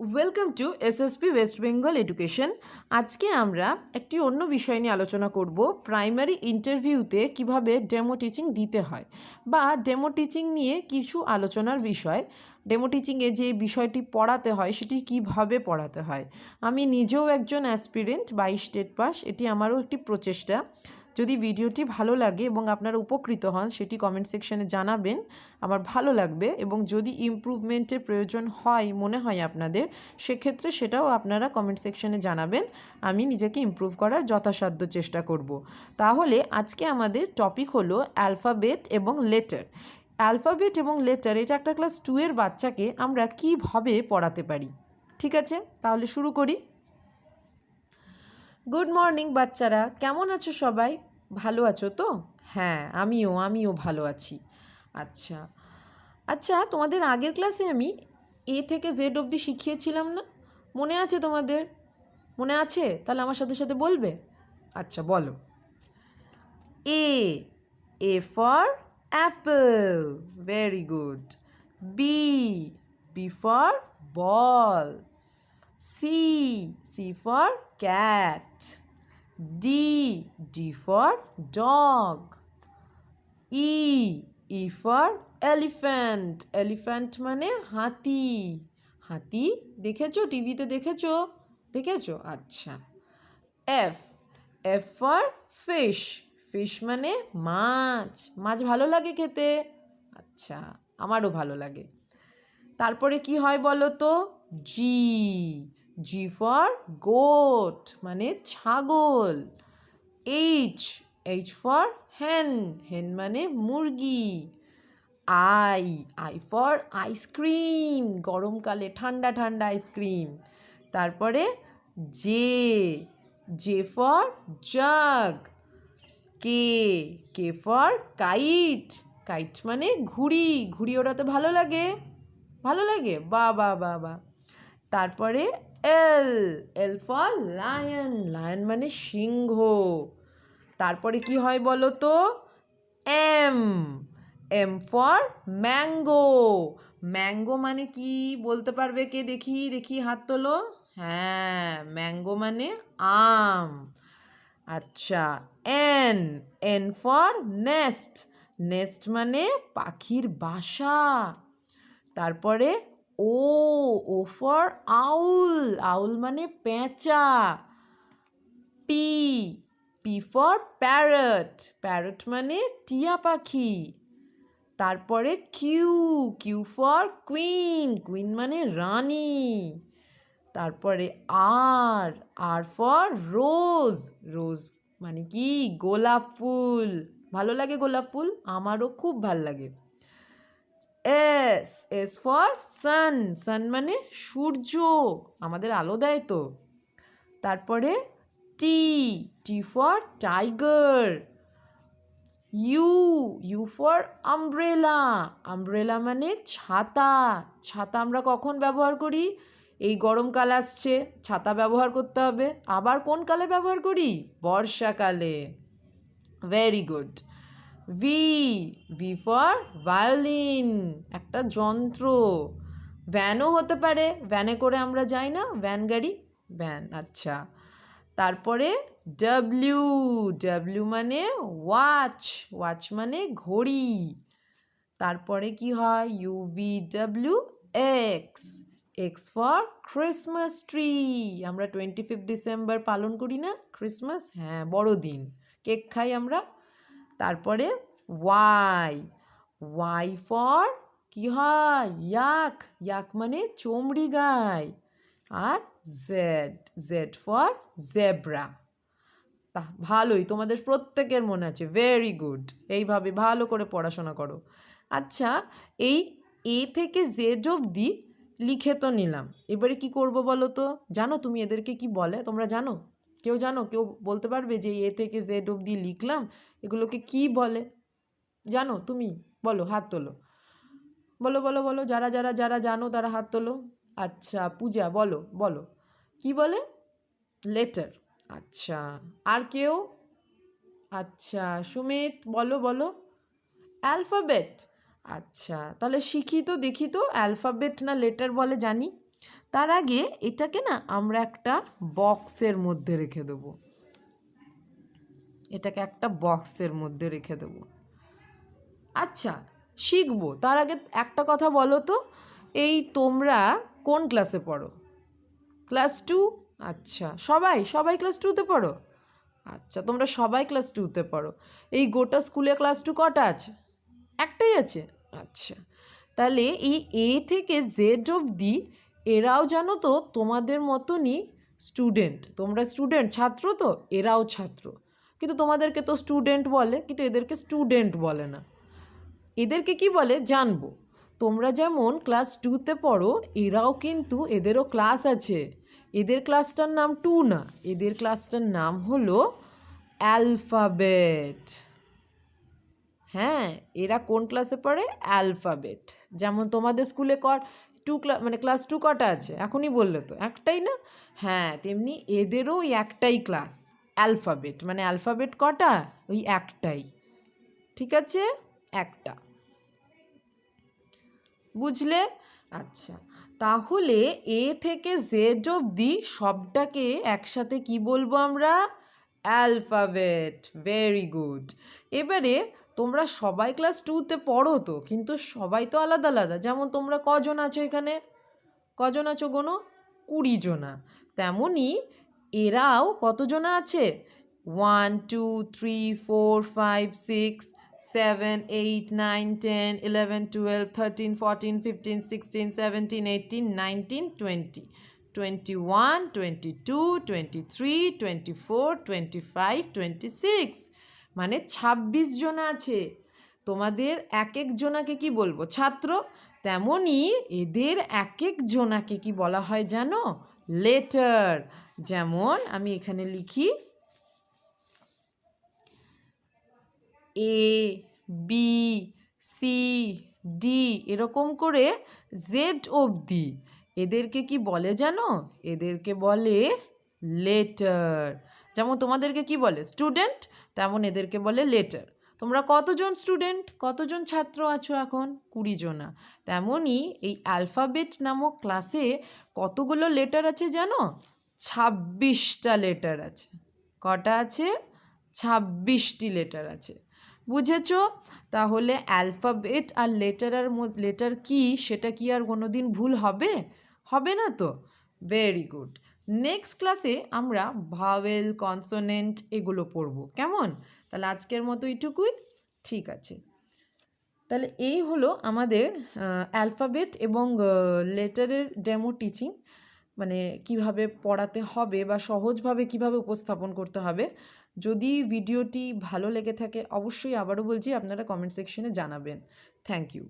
Welcome to SSP West Bengal education আজকে আমরা একটি অন্য বিষয় নিয়ে আলোচনা করব প্রাইমারি ইন্টারভিউতে কীভাবে ডেমো টিচিং দিতে হয় বা ডেমো টিচিং নিয়ে কিছু আলোচনার বিষয়। ডেমো টিচিংয়ে যে বিষয়টি পড়াতে হয়, সেটি কীভাবে পড়াতে হয়? আমি নিজেও একজন অ্যাসপিরেন্ট বাই স্টেট পাস এটি আমারও একটি প্রচেষ্টা। যদি ভিডিওটি ভালো লাগে এবং আপনারা উপকৃত হন, সেটি কমেন্ট সেকশনে জানাবেন। আমার ভালো লাগবে এবং যদি ইমপ্রুভমেন্টের প্রয়োজন হয়, মনে হয় আপনাদের, সেক্ষেত্রে সেটাও আপনারা কমেন্ট সেকশনে জানাবেন। আমি নিজেকে ইমপ্রুভ করার যথাসাধ্য চেষ্টা করব। তাহলে আজকে আমাদের টপিক হলো অ্যালফাবেট এবং লেটার অ্যালফাবেট এবং লেটার এটা একটা ক্লাস টু এর বাচ্চাকে আমরা কীভাবে পড়াতে পারি? ঠিক আছে? তাহলে শুরু করি। গুড মর্নিং বাচ্চারা। কেমন আছো সবাই? ভালো আছো তো? হ্যাঁ আমিও আমিও ভালো আছি। আচ্ছা আচ্ছা তোমাদের আগের ক্লাসে আমি এ থেকে জেড অবধি শিখিয়েছিলাম না? মনে আছে তোমাদের? মনে আছে? তাহলে আমার সাথে সাথে বলবে? আচ্ছা বলো। A A for apple very good B B for ball C C for cat. D D for dog. E E for elephant. Elephant মানে হাতি। হাতি দেখেছ? টিভিতে দেখেছ? দেখেছ? আচ্ছা। F F for fish. Fish মানে মাছ। মাছ ভালো লাগে খেতে? আচ্ছা আমারও ভালো লাগে। তারপরে কি হয় বলো তো? জি জি ফর গোট মানে ছাগল। এইচ এইচ ফর হেন হেন মানে মুরগি। আই আই ফর আইসক্রিম গরমকালে ঠান্ডা ঠান্ডা আইসক্রিম তারপরে J J for jug K K for kite kite মানে ঘুড়ি ঘুড়ি ওড়াতে ভালো লাগে। ভালো লাগে? বা বা বা বা। তারপরে L L for lion lion মানে সিংহ। তারপরে কি হয় বলো তো? M M for mango. Mango মানে কি? বলতে পারবে কে? দেখি দেখি, হাত তোলো। হ্যাঁ ম্যাঙ্গো মানে আম। আচ্ছা N N for nest. Nest মানে পাখির বাসা। তারপরে ও ও ফর আউল আউল মানে পেঁচা। P P for parrot parrot মানে টিয়া পাখি। তারপরে Q Q for queen queen মানে রানী। তারপরে আর আর ফর রোজ রোজ মানে কি? গোলাপ ফুল। ভালো লাগে গোলাপ ফুল? আমারও খুব ভালো লাগে। S S for sun sun মানে সূর্য। আমাদের আলো দেয় তো। তারপরে T T for tiger U U for umbrella umbrella মানে ছাতা। ছাতা আমরা কখন ব্যবহার করি? এই গরমকাল আসছে, ছাতা ব্যবহার করতে হবে। আবার কোন কালে ব্যবহার করি? বর্ষাকালে। Very good V V for violin একটা যন্ত্র। ভ্যানও হতে পারে ভ্যানে করে আমরা যাই না ভ্যান গাড়ি ভ্যান আচ্ছা। তারপরে ডাব্লিউ ডাব্লিউ মানে ওয়াচ ওয়াচ মানে ঘড়ি। তারপরে কি হয়? U V W X X for Christmas tree আমরা টোয়েন্টি ফিফথ ডিসেম্বর পালন করি না ক্রিসমাস হ্যাঁ বড়দিন। কেক খাই আমরা তারপরে ওয়াই ওয়াই ফর কি হয়? ইয়াক ইয়াক মানে চমড়ি গায় আর জেড জেড ফর জেব্রা তা ভালোই, তোমাদের প্রত্যেকের মনে আছে। ভেরি গুড এইভাবে ভালো করে পড়াশোনা করো। আচ্ছা এই এ থেকে জেড অবধি লিখে তো নিলাম। এবারে কি করব বলো তো? জানো তুমি এদেরকে কি বলে? তোমরা জানো? কেউ জানো? কেউ বলতে পারবে যে এ থেকে জেড অবধি লিখলাম, এগুলোকে কি বলে? জানো? তুমি, বলো, হাত তোলো। বলো বলো বলো, যারা যারা যারা জানো তারা হাত তোলো। আচ্ছা পূজা, বলো বলো। কি বলে? লেটার। আচ্ছা আর কেউ? আচ্ছা সুমিত, বলো বলো। অ্যালফাবেট। আচ্ছা তাহলে শিখি তো, দেখি তো, অ্যালফাবেট না লেটার বলে জানি? তার আগে এটাকে না আমরা একটা বক্সের মধ্যে রেখে দেবো। এটাকে একটা বক্সের মধ্যে রেখে দেবো। আচ্ছা শিখব। তার আগে একটা কথা বলো তো, এই তোমরা কোন ক্লাসে পড়ো? ক্লাস টু আচ্ছা সবাই সবাই ক্লাস টুতে পড়ো? আচ্ছা তোমরা সবাই ক্লাস টুতে পড়ো। এই গোটা স্কুলে ক্লাস টু কটা আছে? একটাই আছে? আচ্ছা তাহলে এই এ থেকে জেড অবধি এরাও জানো তো তোমাদের মতনই স্টুডেন্ট তোমরা স্টুডেন্ট ছাত্র তো, এরাও ছাত্র। কিন্তু তোমাদেরকে তো স্টুডেন্ট বলে, কিন্তু এদেরকে স্টুডেন্ট বলে না। এদেরকে কি বলে? জানব। তোমরা যেমন ক্লাস টুতে পড়ো, এরাও কিন্তু এদেরও ক্লাস আছে। এদের ক্লাসটার নাম টু না, এদের ক্লাসটার নাম হলো অ্যালফাবেট হ্যাঁ এরা কোন ক্লাসে পড়ে? অ্যালফাবেট যেমন তোমাদের স্কুলে কর টু মানে ক্লাস টু কটা আছে? এখনই বললে তো। একটাই না? হ্যাঁ তেমনি এদেরও ওই একটাই ক্লাস অ্যালফাবেট মানে অ্যালফাবেট কটা? ওই একটাই। ঠিক আছে? একটা। বুঝলে? আচ্ছা। তাহলে এ থেকে জেড অবধি সবটাকে একসাথে কি বলব আমরা? অ্যালফাবেট ভেরি গুড এবারে তোমরা সবাই ক্লাস টুতে পড়ো তো, কিন্তু সবাই তো আলাদা আলাদা। যেমন তোমরা কজন আছো এখানে? কজন আছো কোনো কুড়ি জনা। তেমনই এরাও কতজনা আছে? One two three four five six seven eight nine ten eleven twelve thirteen fourteen fifteen sixteen seventeen eighteen nineteen twenty twenty one twenty two twenty three twenty four twenty five twenty six মানে ছাব্বিশ জন আছে। তোমাদের এক এক জনাকে কি বলব? ছাত্র তেমনই এদের এক এক জনাকে কি বলা হয় জানো? লেটার যেমন আমি এখানে লিখি এ বি সি ডি এরকম করে জেড অবধি। এদেরকে কি বলে জানো? এদেরকে বলে লেটার যেমন তোমাদেরকে কি বলে? স্টুডেন্ট তেমন এদেরকে বলে লেটার। তোমরা কতজন স্টুডেন্ট? কতজন ছাত্র আছো এখন? কুড়ি জনা। তেমনই এই অ্যালফাবেট নামক ক্লাসে কতগুলো লেটার আছে জানো? ছাব্বিশটা লেটার আছে। কটা আছে? ছাব্বিশটি লেটার আছে। বুঝেছ? তাহলে অ্যালফাবেট আর লেটার আর লেটার কি? সেটা কি আর কোনো দিন ভুল হবে? হবে না তো? Very good. নেক্সট ক্লাসে আমরা ভাওয়েল কনসোনেন্ট এগুলো পড়ব। কেমন? তাহলে আজকের মতো এইটুকুই। ঠিক আছে। তাহলে এই হলো আমাদের অ্যালফাবেট এবং লেটারের ডেমো টিচিং মানে কীভাবে পড়াতে হবে বা সহজভাবে কীভাবে উপস্থাপন করতে হবে। যদি ভিডিওটি ভালো লেগে থাকে, অবশ্যই আবারও বলছি, আপনারা কমেন্ট সেকশনে জানাবেন। Thank you